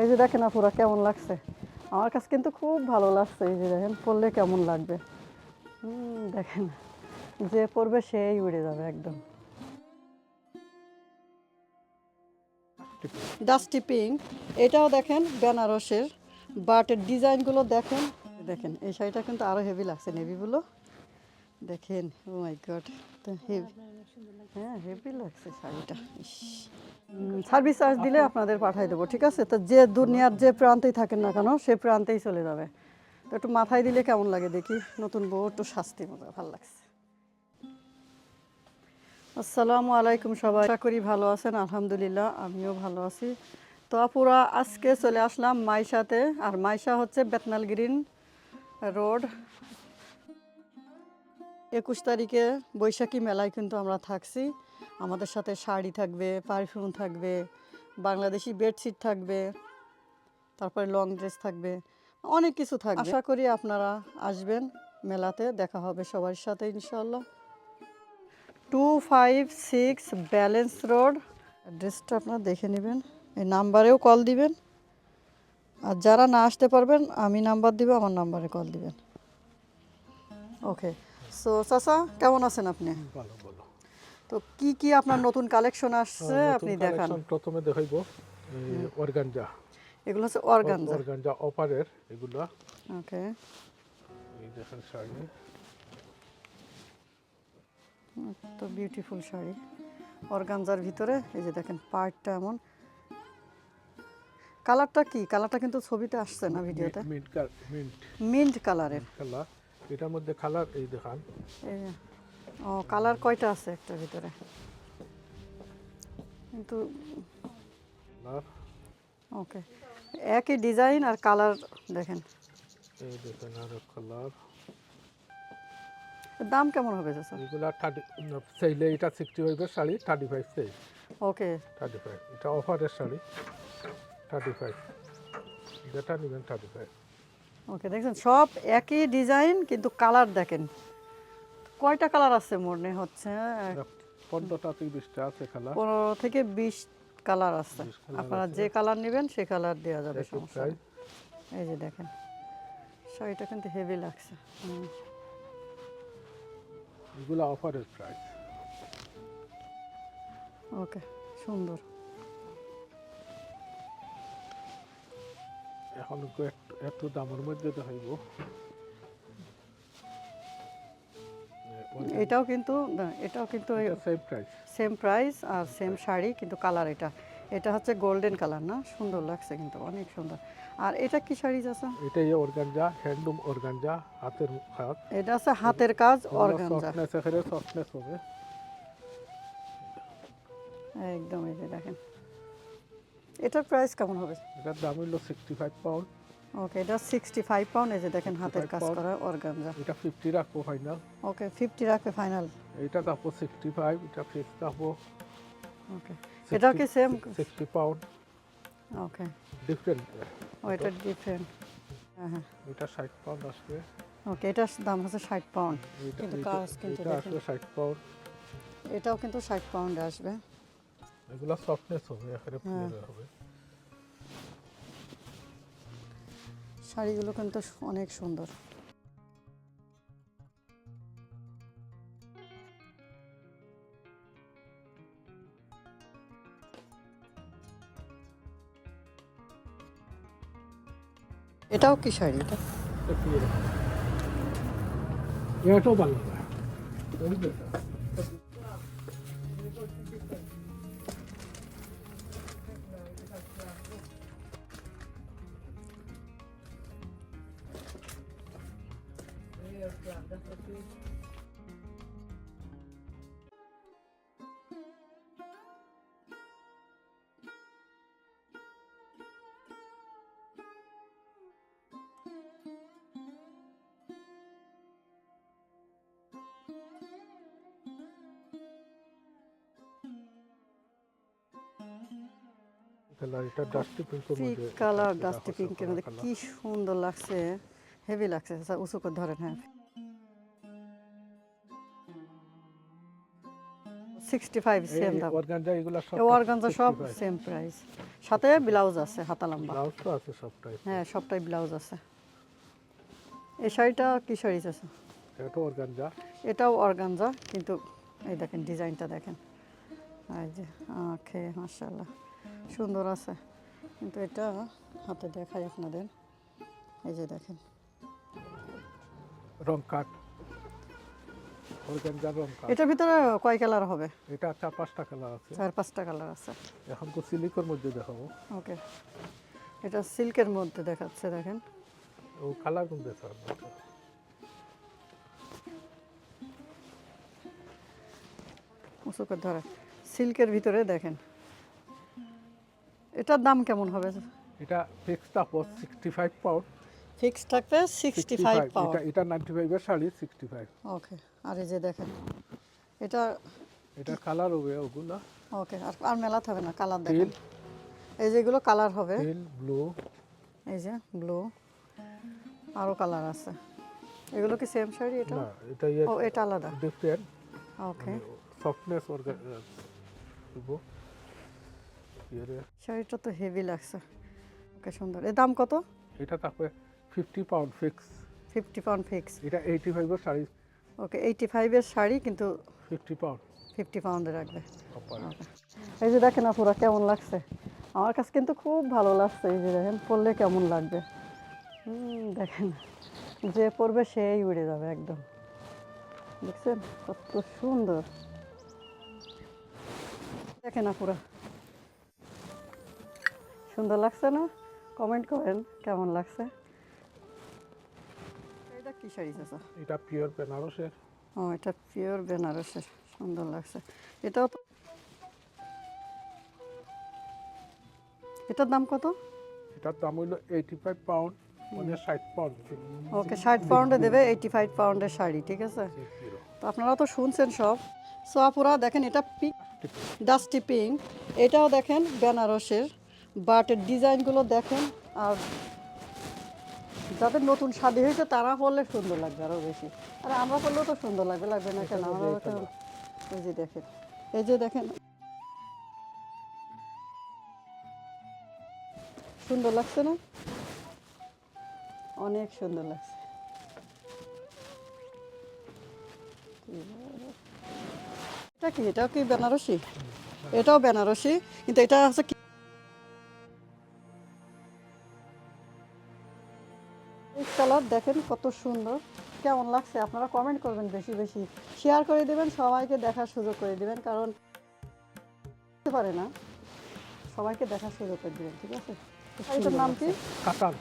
এই যে দেখেন আপুরা কেমন লাগছে? আমার কাছে কিন্তু খুব ভালো লাগছে এই যে দেখেন, পরলে কেমন লাগবে? দেখেন, যে পরবে সেই উড়ে যাবে একদম। ডাস্টি পিঙ্ক এটাও দেখেন বেনারসের বাট এর ডিজাইনগুলো দেখেন দেখেন, এই শাড়িটা কিন্তু আরও হেভি লাগছে নেভিগুলো দেখেন ও মাই গড হেভি। হ্যাঁ হেভি লাগছে শাড়িটা সার্ভিস চার্জ দিলে আপনাদের পাঠাই দেবো ঠিক আছে? তো যে দুনিয়ার যে প্রান্তেই থাকেন না কেন সে প্রান্তেই চলে যাবে। তো একটু মাথায় দিলে কেমন লাগে দেখি? নতুন বউ একটু শাস্তি মতো ভালো লাগছে। আসসালামু আলাইকুম সবাই আশা করি ভালো আছেন আলহামদুলিল্লাহ আমিও ভালো আছি। তো আপুরা আজকে চলে আসলাম মাইশাতে আর মাইশা হচ্ছে বেতনাল গ্রিন রোড একুশ তারিখে বৈশাখী মেলায় কিন্তু আমরা থাকছি। আমাদের সাথে শাড়ি থাকবে পারফিউম থাকবে, বাংলাদেশি বেডশিট থাকবে, তারপরে লং ড্রেস থাকবে, অনেক কিছু থাকবে। আশা করি আপনারা আসবেন মেলাতে, দেখা হবে সবার সাথে ইনশাল্লাহ two five six balance road অ্যাড্রেসটা আপনারা দেখে নেবেন, এই নাম্বারেও কল দিবেন। আর যারা না আসতে পারবেন, আমি নাম্বার দিব, আমার নাম্বারে কল দিবেন। ওকে সো চাচা কেমন আছেন আপনি? ভালো তো কি কি আপনার নতুন কালেকশন আসছে? আপনি দেখান। প্রথমে দেখাইব অর্গানজা এগুলো হচ্ছে অর্গানজা অর্গানজা অপারের এগুলা। ওকে এই দেখেন শাড়ি। তো বিউটিফুল শাড়ি। অর্গানজার ভিতরে এই যে দেখেন পার্টটা এমন। কালারটা কি? কালারটা কিন্তু ছবিতে আসছে না ভিডিওতে? মিন্ট মিন্ট কালারের কালার এটার মধ্যে কালার এই দেখান। এই ও কালার কয়টা আছে একটা ভিতরে? কিন্তু ওকে একই ডিজাইন আর কালার দেখেন। এই দেখেন আরও কালার দাম কেমন হবে চাচা এগুলা থার্টি চাইলে এটা সিক্সটি হইবে শাড়ি থার্টি ফাইভ চাই ওকে থার্টি ফাইভ এটা অফারের শাড়ি। থার্টি ফাইভ যেটা নেবেন থার্টি ফাইভ ওকে দেখছেন সব একই ডিজাইন কিন্তু কালার দেখেন। কয়টা কালার আছে মনে হচ্ছে? পনেরোটা তিরিশটা আছে কালার। পনেরো থেকে বিশ কালার আছে। আপনারা যে কালার নেবেন সে কালার দেওয়া যাবে সমস্যা এই যে দেখেন শাড়িটা কিন্তু হেভি লাগছে। এগুলা অফারের প্রাইস ওকে সুন্দর। এখন একটু দামের মধ্যে দেখাইব এটাও কিন্তু এটাও কিন্তু সেম প্রাইস সেম প্রাইস আর সেম শাড়ি কিন্তু কালার এটা। এটা হচ্ছে গোল্ডেন কালার না? সুন্দর লাগছে কিন্তু অনেক সুন্দর। আর এটা কি শাড়ি আছে এটাই অর্গানজা হ্যান্ডলুম অর্গানজা হাতের হাত এটা আছে হাতের কাজ অর্গানজা সফটনেস এখানে সফটনেস হবে। একদম এই যে দেখেন। এটার প্রাইস কেমন হবে? এটার দাম হলো সিক্সটি ফাইভ পাউন্ড ওকে এটা সিক্সটি ফাইভ পাউন্ড এই যে দেখেন হাতের 65 কাজ করা অর্গানজা এটা ফিফটি রাখব ফাইনাল ওকে ফিফটি রাখবে ফাইনাল এটা তারপর সিক্সটি ফাইভ এটা ফিক্স রাখব ওকে এটাও কি same sixty pound okay different ও এটা ডিফারেন্ট হ্যাঁ হ্যাঁ। এটা ষাট পাউন্ড আসবে। ওকে এটার দাম হচ্ছে ষাট পাউন্ড কিন্তু কাজ কিন্তু এটা আসবে ষাট পাউন্ড এটাও কিন্তু ষাট পাউন্ডে আসবে। এগুলো সফটনেস হবে এখানে হ্যাঁ। ফুলে হবে। শাড়িগুলো কিন্তু অনেক সুন্দর। এটাও কি শাড়ি এটা? এটাও ভালো। এটা ডাস্টি পিঙ্কের মধ্যে কালার ডাস্টি পিঙ্কের মধ্যে কি সুন্দর লাগছে হেভি লাগছে উঁচু করে ধরেন হ্যাঁ সিক্সটি ফাইভ সেম দাম অর্গানজা সব সেম প্রাইস সাথে ব্লাউজ আছে হাতা লম্বা। ব্লাউজ তো আছে সবটাই হ্যাঁ সবটাই ব্লাউজ আছে। এই শাড়িটা কি শাড়ি আছে? অর্গানজা এটাও অর্গানজা কিন্তু এই দেখেন ডিজাইনটা দেখেন। এই যে আখে সুন্দর আছে। কিন্তু এটা হাতে দেখাই আপনাদের। এই যে দেখেন। রং রং এটার ভিতরে কয় কালার হবে? এটা চার পাঁচটা কালার আছে। চার পাঁচটা কালার আছে। এখন তো সিলিকের মধ্যে দেখাবো। ওকে। এটা সিল্কের মধ্যে দেখাচ্ছে দেখেন। ও কালার কোন দেখার উঁচু করে ধরে। সিল্কের ভিতরে দেখেন। এটার দাম কেমন হবে? এটা ফিক্সড আপো সিক্সটি ফাইভ পাউন্ড ফিক্স থাকবে সিক্সটি ফাইভ এটা পাউন্ড এটা নাইনটি ফাইভের শাড়ি সিক্সটি ফাইভ ওকে আর এই যে দেখেন এটা এটা কালার হবে ওগুলা। ওকে আর আর মেলাতে হবে না কালার দেখেন। এই যেগুলো কালার হবে। ব্লু এই যে ব্লু আরও কালার আছে। এগুলো কি সেম শাড়ি এটা? না এটা ইয়ে ও এটা আলাদা। ডিফারেন্ট ওকে সফটনেস অর্গান ইয়ে শাড়িটা তো হেভি লাগছে ওকে সুন্দর। এর দাম কত? এটা তারপরে fifty pound fix fifty pound fix এটা এইটি ফাইভের শাড়ি। ওকে এইটি ফাইভের শাড়ি কিন্তু ফিফটি পাউন্ড ফিফটি পাউন্ডে রাখবে। এই যে দেখেন আপুরা কেমন লাগছে। আমার কাছে কিন্তু খুব ভালো লাগছে এই যে দেখেন পরলে কেমন লাগবে। হুম, দেখেন যে পরবে সেই উড়ে যাবে একদম। দেখছেন? কত সুন্দর। দেখেন আপুরা সুন্দর লাগছে না? কমেন্ট করেন কেমন লাগছে? এটা কি শাড়ি চাচা? এটা পিওর বেনারসের। ও এটা পিওর বেনারসের সুন্দর লাগছে। এটাও তো এটার দাম কত? এটার দাম হইল এইটি ফাইভ পাউন্ড মানে ষাট পাউন্ড ওকে ষাট পাউন্ডে দেবে এইটি ফাইভ পাউন্ডের শাড়ি ঠিক আছে? তো আপনারা তো শুনছেন সব। সো আপুরা দেখেন এটা পিক ডাস্টি পিঙ্ক এটাও দেখেন বেনারসের। বাট ডিজাইনগুলো দেখেন আর যাদের নতুন শাদি হয়েছে তারা পরলে সুন্দর লাগবে আরও বেশি। আর আমরা পরলেও তো সুন্দর লাগবে লাগবে না কেন? আমরা এই যে দেখেন এই যে দেখেন। সুন্দর লাগছে না? অনেক সুন্দর লাগছে। এটা কি? এটাও কি বেনারসি? এটাও বেনারসি কিন্তু এটা হচ্ছে দেখেন কত সুন্দর। কেমন লাগছে? আপনারা কমেন্ট করবেন বেশি বেশি। শেয়ার করে দিবেন সবাইকে দেখার সুযোগ করে দিবেন কারণ পারে না। সবাইকে দেখার সুযোগ করে দিবেন ঠিক আছে? শাড়িটার নাম কি? কাতান।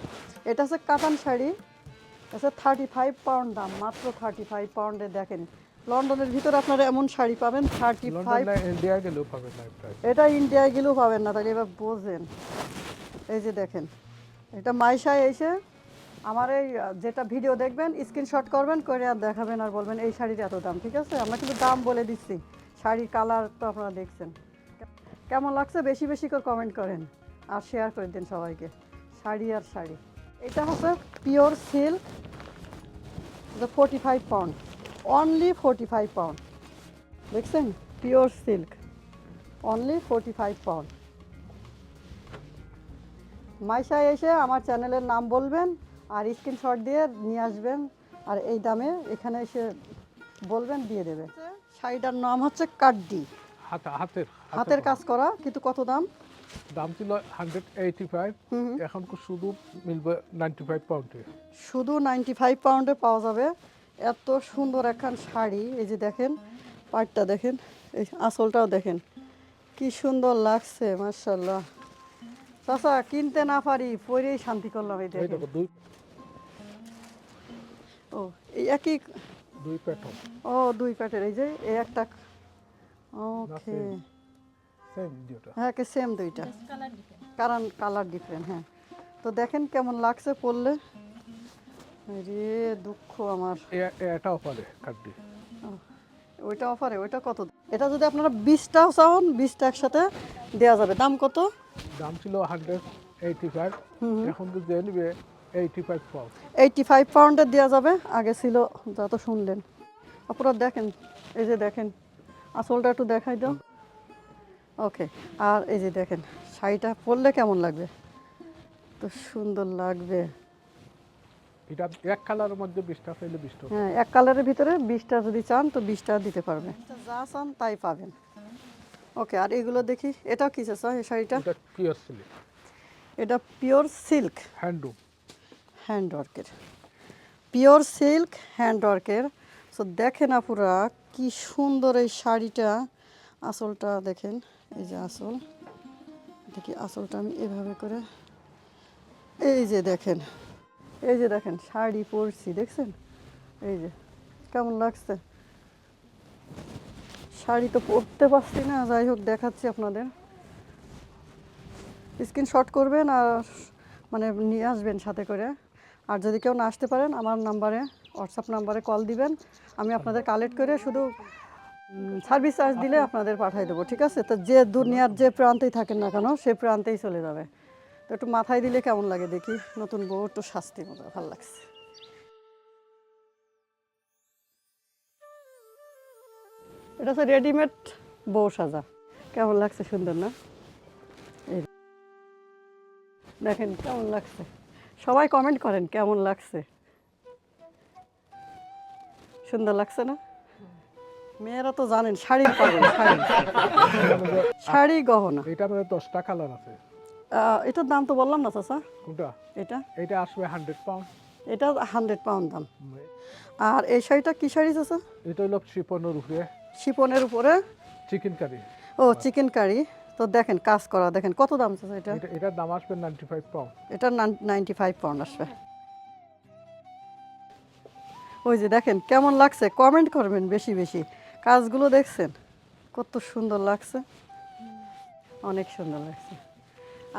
এটা হচ্ছে কাতান শাড়ি। আচ্ছা থার্টি ফাইভ পাউন্ড দাম মাত্র থার্টি ফাইভ পাউন্ডে দেখেন। লন্ডনের ভিতরে আপনারা এমন শাড়ি পাবেন থার্টি ফাইভ ইন্ডিয়া গেলেও পাবেন না এটা ইন্ডিয়ায় গেলেও পাবেন না তাহলে এবার বোঝেন। এই যে দেখেন এটা মাইশায় এসে আমার এই যেটা ভিডিও দেখবেন স্ক্রিনশট করবেন করে আর দেখাবেন আর বলবেন, এই শাড়ির এত দাম ঠিক আছে? আমরা কিন্তু দাম বলে দিচ্ছি। শাড়ির কালার তো আপনারা দেখছেন। কেমন লাগছে? বেশি বেশি করে কমেন্ট করেন আর শেয়ার করে দিন সবাইকে। শাড়ি আর শাড়ি। এটা হচ্ছে pure silk forty five pound only forty five pound দেখছেন? Pure silk only forty five pound মাইশায় এসে আমার চ্যানেলের নাম বলবেন আর স্ক্রিনশট দিয়ে নিয়ে আসবেন। আর এই দামে এখানে এসে বলবেন দিয়ে দেবে। শাড়িটার নাম হচ্ছে কাড্ডি। হাতের হাতের কাজ করা কিন্তু কত দাম? দাম ছিল হান্ড্রেড এইটি ফাইভ এখন শুধু মিলবে নাইনটি ফাইভ পাউন্ডে শুধু নাইনটি ফাইভ পাউন্ডে পাওয়া যাবে। এত সুন্দর একখান শাড়ি। এই যে দেখেন পাটটা দেখেন এই আঁচলটাও দেখেন। কি সুন্দর লাগছে মার্শাল্লাহ চাচা কিনতে না পারি পরেই শান্তি করলাম এই দেখেন। দেখো দুই ও এই একই দুই প্যাটার্ন ও দুই প্যাটের এই যে এই একটা ওকে হ্যাঁ কে সেম দুইটা। কারণ কালার ডিফারেন্ট হ্যাঁ। তো দেখেন কেমন লাগছে পরলে। রে দুঃখ আমার। এ- এ- এটাও পারে কার্ডি ওইটা অফারে ওইটা কত? এটা যদি আপনারা বিশটাও চান বিশটা একসাথে দেওয়া যাবে। দাম কত? দাম ছিল হান্ড্রেড এইটি ফাইভ এখন তো যে নিবে eighty five pound. Eighty five পাউন্ডের দেওয়া যাবে। আগে ছিল যত শুনলেন। আপনারা দেখেন এই যে দেখেন আসলটা একটু দেখাই দাও। ওকে আর এই যে দেখেন শাড়িটা পরলে কেমন লাগবে? তো সুন্দর লাগবে। এটা এক কালারের মধ্যে বিশটা ফেলে বিশটা হ্যাঁ এক কালারের ভিতরে বিশটা যদি চান তো বিশটা দিতে পারবে। যা চান তাই পাবেন। ওকে আর এগুলো দেখি এটাও কি চাষা এই শাড়িটা? এটা পিওর সিল্ক এটা পিওর সিল্ক হ্যান্ডলুম হ্যান্ড ওয়ার্কের পিওর সিল্ক হ্যান্ড ওয়ার্কের সো দেখেন আপুরা কি সুন্দর এই শাড়িটা। আসলটা দেখেন এই যে আসল। দেখি আসলটা আমি এভাবে করে? এই যে দেখেন এই যে দেখেন, শাড়ি পরছি, দেখছেন? এই যে, কেমন লাগছে? শাড়ি তো পরতে পারছি না, যাই হোক দেখাচ্ছি আপনাদের। স্ক্রিনশট করবেন আর মানে নিয়ে আসবেন সাথে করে। আর যদি কেউ না আসতে পারেন, আমার নাম্বারে হোয়াটসঅ্যাপ নাম্বারে কল দিবেন। আমি আপনাদের কালেক্ট করে শুধু সার্ভিস চার্জ দিলে আপনাদের পাঠিয়ে দেবো, ঠিক আছে? তো যে দুনিয়ার যে প্রান্তেই থাকেন না কেন, সে প্রান্তেই চলে যাবে। একটু মাথায় দিলে কেমন লাগে দেখি? নতুন বউ, একটু শাস্তি মতো, ভালো লাগছে। এটা হচ্ছে রেডিমেড বউ সাজা। কেমন লাগছে সুন্দর না? দেখেন, কেমন লাগছে? সবাই কমেন্ট করেন, কেমন লাগছে? সুন্দর লাগছে না? মেয়েরা তো জানেন শাড়ি শাড়ি গহনা। এটা মধ্যে দশটা কালার আছে। এটার দাম তো বললাম না চাচা। কোনটা? এটা? এটা আসবে হান্ড্রেড পাউন্ড এটা হান্ড্রেড পাউন্ড দাম। আর এই শাড়িটা কি শাড়ি চাচা? এটা হলো শিপনের উপরে। শিপনের উপরে? চিকেন কারি ও চিকেন কারি তো দেখেন কাজ করা দেখেন কত দাম চাচা এটা? এটা এটার দাম আসবে নাইনটি ফাইভ পাউন্ড এটা নাইনটি ফাইভ পাউন্ড আসবে। ওই যে দেখেন কেমন লাগছে? কমেন্ট করবেন বেশি বেশি। কাজগুলো দেখছেন? কত সুন্দর লাগছে। অনেক সুন্দর লাগছে।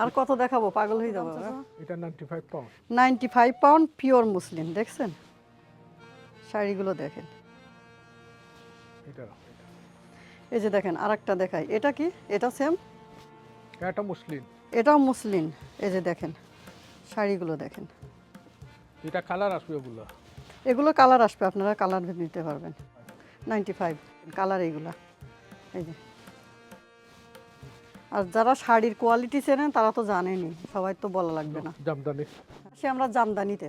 আর কত দেখাবো? পাগল হয়ে যাব এটা ninety five pound ninety five pound pure muslin দেখছেন? শাড়িগুলো দেখেন। এটা এই যে দেখেন আরেকটা দেখাই। এটা কি? এটা সেম এটা মুসলিম এটাও মুসলিম এই যে দেখেন শাড়িগুলো দেখেন। এটা কালার আসবে ওগুলো? এগুলো কালার আসবে আপনারা কালার নিতে পারবেন। নাইনটি ফাইভ কালার এইগুলা এই যে। আর যারা শাড়ির কোয়ালিটি চেনেন তারা তো জানেনই সবাই তো বলা লাগবে না। জামদানি। সে আমরা জামদানিতে।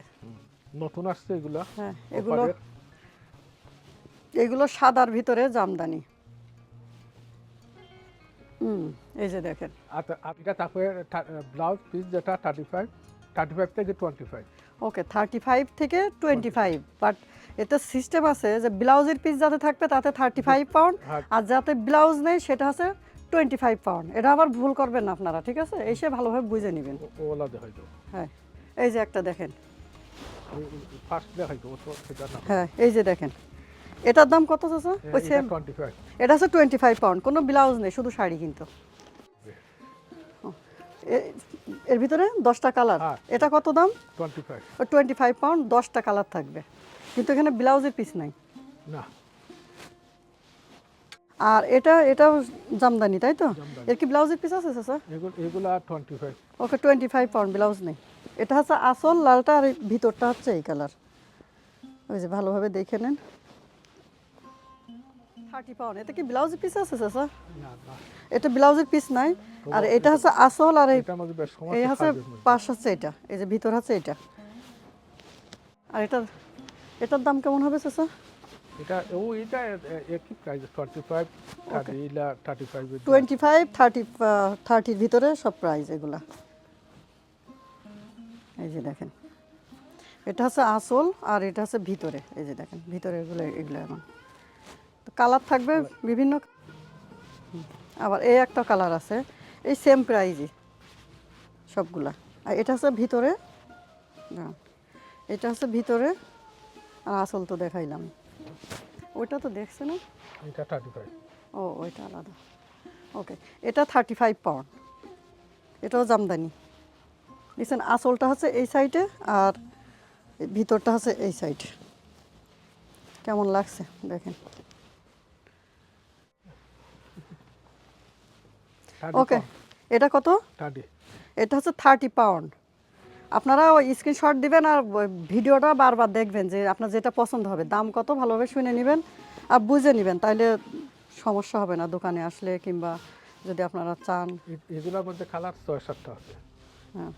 নতুন আসছে এগুলা হ্যাঁ এগুলো এগুলো সাদার ভিতরে জামদানি। হুম এই যে দেখেন। এটা তারপরে ব্লাউজ পিস যেটা থার্টি ফাইভ থার্টি ফাইভ থেকে twenty five okay thirty five থেকে টোয়েন্টি ফাইভ বাট এতে সিস্টেম আছে যে ব্লাউজের পিস যাতে থাকবে তাতে থার্টি ফাইভ পাউন্ড। আর যাতে ব্লাউজ নেই সেটা হচ্ছে টোয়েন্টি ফাইভ পাউন্ড এটা আবার ভুল করবেন না আপনারা ঠিক আছে? এসে ভালোভাবে বুঝে নেবেন। হ্যাঁ এই যে একটা দেখেন। হ্যাঁ এই যে দেখেন। এটার দাম কত আছে ওই সেম এটা হচ্ছে টোয়েন্টি ফাইভ পাউন্ড কোনো ব্লাউজ নেই শুধু শাড়ি কিন্তু। এর ভিতরে দশটা কালার। হ্যাঁ। এটা কত দাম? টোয়েন্টি ফাইভ পাউন্ড দশটা কালার থাকবে। কিন্তু এখানে ব্লাউজের পিস নাই। না। আর এটা এটাও জামদানি তাই তো? এর কি ব্লাউজের পিস আছে স্যার এগুলো এগুলা twenty five okay twenty five pound blouse নেই। এটা হচ্ছে আসল লালটা আর ভিতরটা হচ্ছে এই কালার ওই যে ভালোভাবে দেখে নেন। থার্টি পাউন্ড এটা কি ব্লাউজের পিস আছে স্যার এটা ব্লাউজের পিস নাই। আর এটা হচ্ছে আসল আর এই এটার বেশ সমস্যা হচ্ছে পাশ হচ্ছে এটা। এই যে ভিতর হচ্ছে এটা। আর এটা এটার দাম কেমন হবে স্যার এটা ও এটা একই প্রাইস টোয়েন্টি ফাইভ থার্টি ইলা thirty five twenty five thirty থার্টির ভিতরে সব প্রাইস এগুলা। এই যে দেখেন। এটা হচ্ছে আসল আর এটা হচ্ছে ভিতরে। এই যে দেখেন ভিতরে এগুলো এগুলো এমন তো কালার থাকবে বিভিন্ন আবার এই একটা কালার আছে। এই সেম প্রাইজই সবগুলা। আর এটা হচ্ছে ভিতরে। এটা হচ্ছে ভিতরে আর আসল তো দেখাইলাম। ওইটা তো দেখছে না? এটা থার্টি ফাইভ ও ওইটা আলাদা। ওকে এটা থার্টি ফাইভ পাউন্ড এটাও জামদানি। দেখছেন আসলটা হচ্ছে এই সাইডে আর ভিতরটা হচ্ছে এই সাইড কেমন লাগছে? দেখেন। ওকে এটা কত? এটা হচ্ছে থার্টি পাউন্ড আপনারা ওই স্ক্রিনশট দিবেন আর ভিডিওটা বারবার দেখবেন যে আপনার যেটা পছন্দ হবে দাম কত ভালোভাবে শুনে নেবেন আর বুঝে নেবেন। তাইলে সমস্যা হবে না দোকানে আসলে কিংবা যদি আপনারা চান। এগুলোর মধ্যে কালার ছয় সাতটা আছে। হ্যাঁ।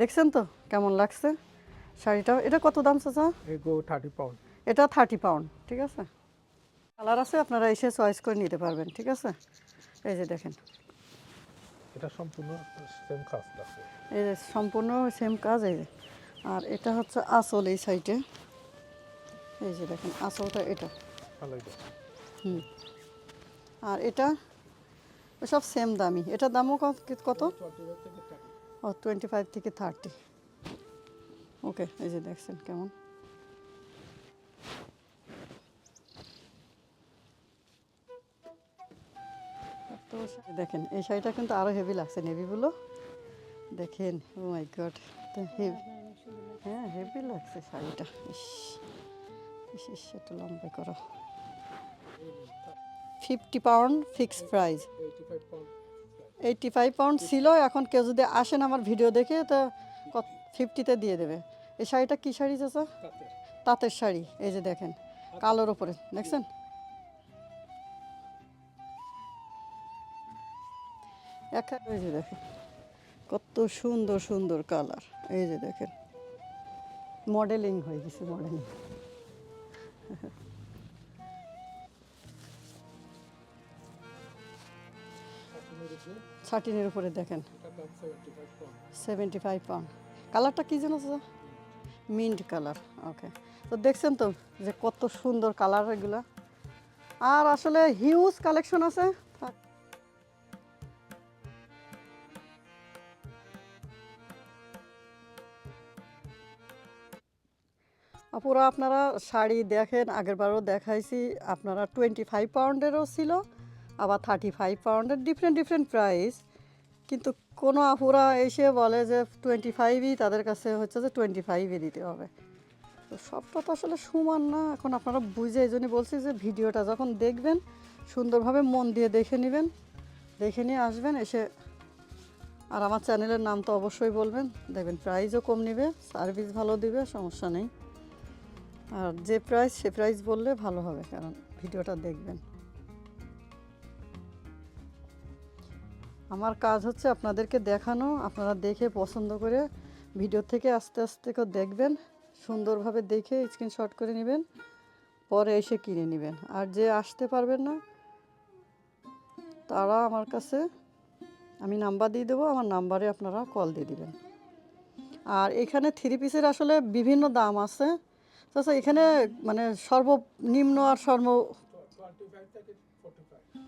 দেখছেন তো কেমন লাগছে? শাড়িটা এটা কত দাম চাচা? থার্টি পাউন্ড এটা থার্টি পাউন্ড ঠিক আছে? কালার আছে আপনারা এসে চয়েস করে নিতে পারবেন ঠিক আছে? এই যে দেখেন। এটা সম্পূর্ণ সেম কাজ আছে এই যে সম্পূর্ণ সেম কাজ এই যে। আর এটা হচ্ছে আসল এই সাইডে এই যে দেখেন আসলটা এটা। হুম। আর এটা সব সেম দামি এটার দামও কত- কত? ও টোয়েন্টি ফাইভ থেকে থার্টি ওকে এই যে দেখছেন কেমন। দেখেন এই শাড়িটা কিন্তু আরও হেভি লাগছে নেভিগুলো। দেখেন ও মাই গড হ্যাঁ হেভি লাগছে শাড়িটা। ইস ইস, একটু লম্বা করো। Fifty pound fix price. Eighty five pound ছিল এখন কেউ যদি আসেন আমার ভিডিও দেখে তো ফিফটিতে দিয়ে দেবে। এই শাড়িটা কী শাড়ি চাচা? তাঁতের। শাড়ি এই যে দেখেন কালোর ওপরে দেখছেন? এক এই যে দেখেন, কত সুন্দর সুন্দর কালার এই যে দেখেন মডেলিং হয়ে গেছে মডেলিং সাটিনের উপরে দেখেন সেভেন্টি ফাইভ পাউন্ড কালারটা কী যেন স্যার মিন্ট কালার ওকে তো দেখছেন তো যে কত সুন্দর কালার এগুলা। আর আসলে হিউজ কালেকশন আছে। আপুরা, আপনারা শাড়ি দেখেন, আগেরবারও দেখাইছি, আপনারা টোয়েন্টি ফাইভ পাউন্ডেরও ছিল, আবার থার্টি ফাইভ পাউন্ডের ডিফারেন্ট ডিফারেন্ট প্রাইস কিন্তু কোনো আপুরা এসে বলে যে টোয়েন্টি ফাইভই তাদের কাছে হচ্ছে যে টোয়েন্টি ফাইভই দিতে হবে। তো সবটা তো আসলে সমান না। এখন আপনারা বুঝে এই জন্যই বলছি যে ভিডিওটা যখন দেখবেন, সুন্দরভাবে মন দিয়ে দেখে নেবেন, দেখে নিয়ে আসবেন, এসে আর আমার চ্যানেলের নাম তো অবশ্যই বলবেন। দেখবেন প্রাইসও কম নেবে সার্ভিস ভালো দিবে, সমস্যা নেই। আর যে প্রাইস সে প্রাইস বললে ভালো হবে, কারণ ভিডিওটা দেখবেন। আমার কাজ হচ্ছে আপনাদেরকে দেখানো, আপনারা দেখে পছন্দ করে ভিডিও থেকে আস্তে আস্তে করে দেখবেন, সুন্দরভাবে দেখে স্ক্রিনশট করে নেবেন, পরে এসে কিনে নেবেন। আর যে আসতে পারবেন না, তারা আমার কাছে আমি নাম্বার দিয়ে দেবো, আমার নাম্বারে আপনারা কল দিয়ে দিবেন। আর এখানে থ্রি পিসের আসলে বিভিন্ন দাম আছে। আচ্ছা এখানে মানে সর্বনিম্ন আর সর্ব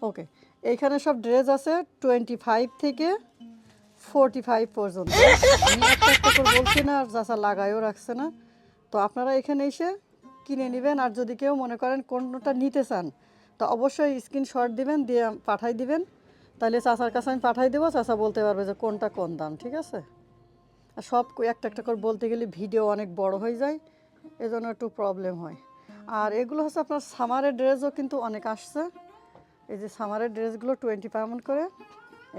ওকে এইখানে সব ড্রেস আছে টোয়েন্টি ফাইভ থেকে ফোরটি ফাইভ পর্যন্ত করে বলছি না, আর চাষা লাগাইও রাখছে না। তো আপনারা এখানে এসে কিনে নেবেন, আর যদি কেউ মনে করেন কোনটা নিতে চান, তো অবশ্যই স্ক্রিনশট দিবেন, দিয়ে পাঠাই দিবেন। তাহলে চাচার কাছে আমি পাঠাই দেবো, চাচা বলতে পারবে যে কোনটা কোন দাম, ঠিক আছে? আর সব একটা একটা করে বলতে গেলে ভিডিও অনেক বড় হয়ে যায়। এজন্য একটু প্রবলেম হয়। আর এগুলো হচ্ছে আপনার সামারের ড্রেসও কিন্তু অনেক আসছে। এই যে সামারের ড্রেসগুলো টোয়েন্টি পাউন্ড করে।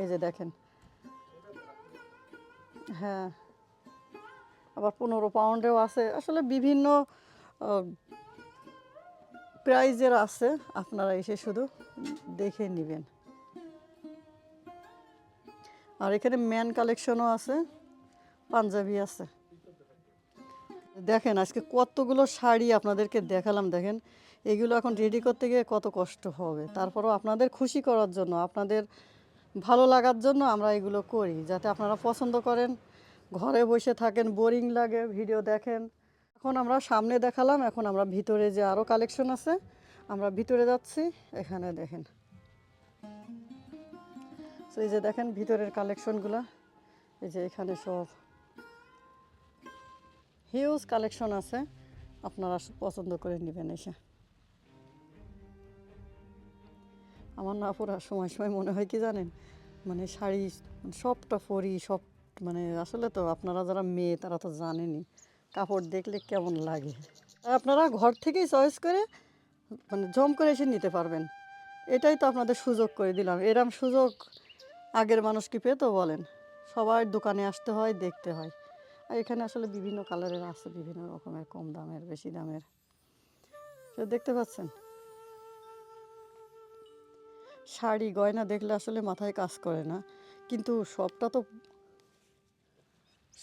এই যে দেখেন। হ্যাঁ। আবার পনেরো পাউন্ডেও আছে। আসলে বিভিন্ন প্রাইজের আছে। আপনারা এসে শুধু দেখে নেবেন। আর এখানে ম্যান কালেকশনও আছে। পাঞ্জাবি আছে। দেখেন আজকে কতগুলো শাড়ি আপনাদেরকে দেখালাম, দেখেন। এগুলো এখন রেডি করতে গিয়ে কত কষ্ট হবে। তারপরও আপনাদের খুশি করার জন্য, আপনাদের ভালো লাগার জন্য আমরা এগুলো করি, যাতে আপনারা পছন্দ করেন। ঘরে বসে থাকেন বোরিং লাগে ভিডিও দেখেন। এখন আমরা সামনে দেখালাম, এখন আমরা ভিতরে যে আরও কালেকশন আছে, আমরা ভিতরে যাচ্ছি, এখানে দেখেন। তো এই যে দেখেন ভিতরের কালেকশনগুলো এই যে এখানে সব। হিউজ কালেকশন আছে। আপনারা পছন্দ করে নেবেন এসে। আমার না পুরা সময় সময় মনে হয় কি জানেন? মানে শাড়ি সবটা পরি, সব মানে আসলে তো আপনারা যারা মেয়ে, তারা তো জানেনি কাপড় দেখলে কেমন লাগে। আপনারা ঘর থেকেই চয়েস করে মানে জম করে এসে নিতে পারবেন। এটাই তো আপনাদের সুযোগ করে দিলাম। এরম সুযোগ আগের মানুষ কি পেতো বলেন? সবার দোকানে আসতে হয়, দেখতে হয়। আর এখানে আসলে বিভিন্ন কালারের আছে, বিভিন্ন রকমের, কম দামের, বেশি দামের। তো দেখতে পাচ্ছেন? শাড়ি, গয়না দেখলে আসলে মাথায় কাজ করে না। কিন্তু সবটা তো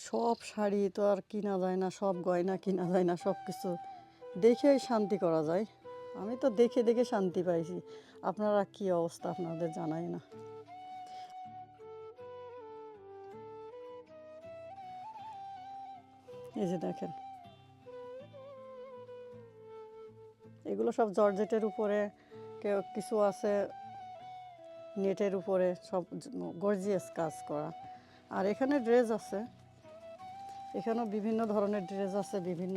সব শাড়ি তো আর কিনা যায় না, সব গয়না কিনা যায় না সব কিছু দেখেই শান্তি করা যায়। আমি তো দেখে দেখে শান্তি পাইছি। আপনারা কি অবস্থা আপনাদের জানাই না। এই যে দেখেন। এগুলো সব জর্জেটের উপরে, কেউ কিছু আছে নেটের উপরে, সব গর্জিয়াস কাজ করা। আর এখানে ড্রেস আছে। এখানেও বিভিন্ন ধরনের ড্রেস আছে বিভিন্ন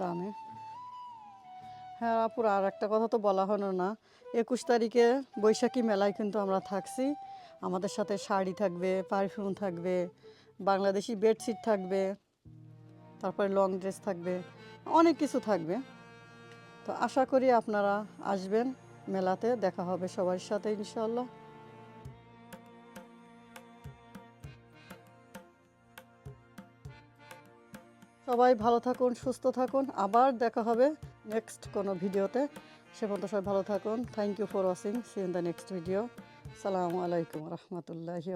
দামে। হ্যাঁ আপুর আর একটা কথা তো বলা হলো না। একুশ তারিখে বৈশাখী মেলায় কিন্তু আমরা থাকছি। আমাদের সাথে শাড়ি থাকবে, পারফিউম থাকবে, বাংলাদেশি বেডশিট থাকবে। তারপরে লং ড্রেস থাকবে, অনেক কিছু থাকবে। তো আশা করি আপনারা আসবেন মেলাতে, দেখা হবে সবার সাথে ইনশাল্লাহ সবাই ভালো থাকুন, সুস্থ থাকুন, আবার দেখা হবে নেক্সট কোনো ভিডিওতে। সে পর্যন্ত সবাই ভালো থাকুন thank you for watching see in the next video সালামু আলাইকুম, রহমতুল্লাহি